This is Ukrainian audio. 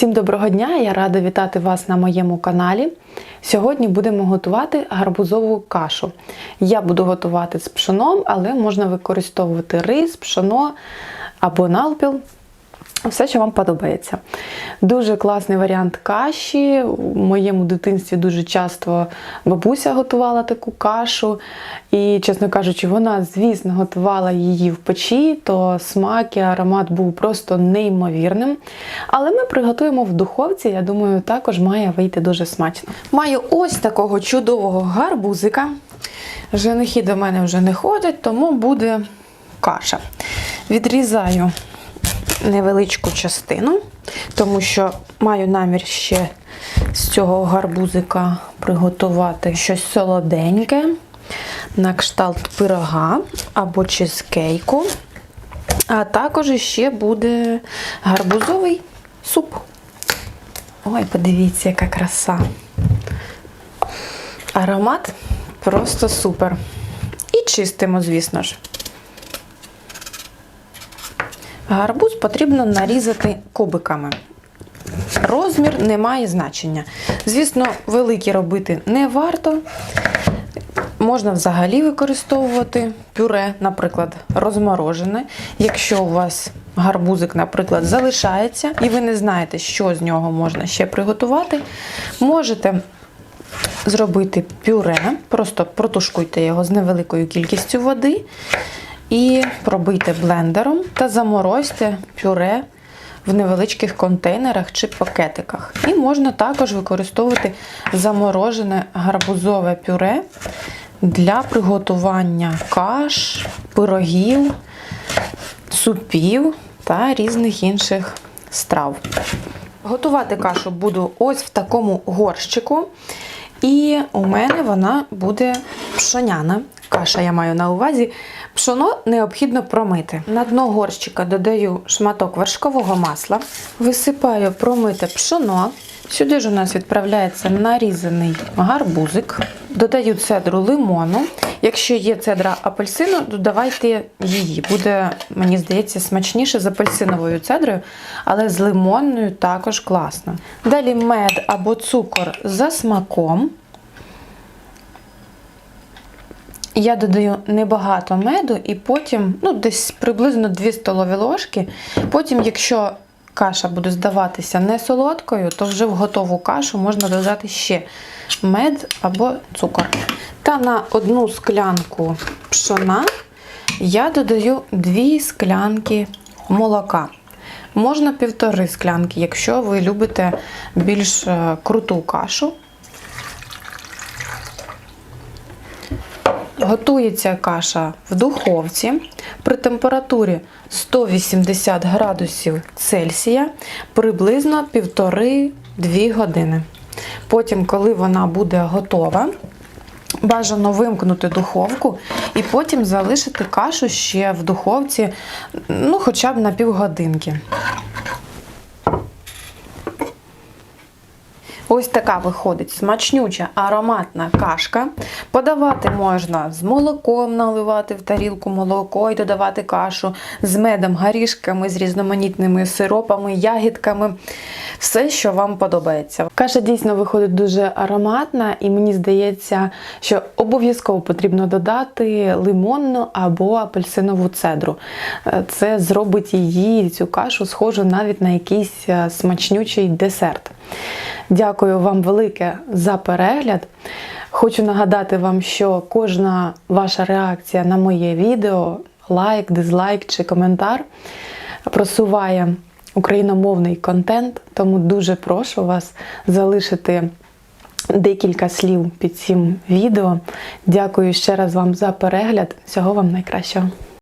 Всім доброго дня! Я рада вітати вас на моєму каналі. Сьогодні будемо готувати гарбузову кашу. Я буду готувати з пшоном, але можна використовувати рис, пшоно або налпіл. Все, що вам подобається. Дуже класний варіант каші. У моєму дитинстві дуже часто бабуся готувала таку кашу. І, чесно кажучи, вона, звісно, готувала її в печі, то смак і аромат був просто неймовірним. Але ми приготуємо в духовці, я думаю, також має вийти дуже смачно. Маю ось такого чудового гарбузика. Женихи до мене вже не ходять, тому буде каша. Відрізаю невеличку частину, тому що маю намір ще з цього гарбузика приготувати щось солоденьке, на кшталт пирога або чизкейку. А також ще буде гарбузовий суп. Ой, подивіться, яка краса. Аромат просто супер. І чистимо, звісно ж. Гарбуз потрібно нарізати кубиками. Розмір не має значення. Звісно, великі робити не варто. Можна взагалі використовувати пюре, наприклад, розморожене. Якщо у вас гарбузик, наприклад, залишається, і ви не знаєте, що з нього можна ще приготувати, можете зробити пюре, просто протушкуйте його з невеликою кількістю води і пробийте блендером та заморозьте пюре в невеличких контейнерах чи пакетиках. І можна також використовувати заморожене гарбузове пюре для приготування каш, пирогів, супів та різних інших страв. Готувати кашу буду ось в такому горщику. І у мене вона буде пшоняна. Каша я маю на увазі. Пшоно необхідно промити. На дно горщика додаю шматок вершкового масла, висипаю промите пшоно. Сюди ж у нас відправляється нарізаний гарбузик, додаю цедру лимону. Якщо є цедра апельсину, додавайте її. Буде, мені здається, смачніше з апельсиновою цедрою, але з лимонною також класно. Далі мед або цукор за смаком. Я додаю небагато меду і потім, ну, десь приблизно 2 столові ложки. Потім, якщо каша буде здаватися не солодкою, то вже в готову кашу можна додати ще мед або цукор. Та на одну склянку пшона я додаю 2 склянки молока. Можна півтори склянки, якщо ви любите більш е, круту кашу. Готується каша в духовці при температурі 180 градусів Цельсія приблизно 1,5-2 години. Потім, коли вона буде готова, бажано вимкнути духовку і потім залишити кашу ще в духовці ну, хоча б на півгодинки. Ось така виходить смачнюча ароматна кашка. Подавати можна з молоком, наливати в тарілку молоко і додавати кашу, з медом, горішками, з різноманітними сиропами, ягідками. Все, що вам подобається. Каша дійсно виходить дуже ароматна, і мені здається, що обов'язково потрібно додати лимонну або апельсинову цедру. Е, Це зробить її, цю кашу, схожу навіть на якийсь е, смачнючий десерт. Дякую вам велике за перегляд. Хочу нагадати вам, що кожна ваша реакція на моє відео, лайк, дизлайк чи коментар просуває україномовний контент, тому дуже прошу вас залишити декілька слів під цим відео. Дякую ще раз вам за перегляд. Всього вам найкращого.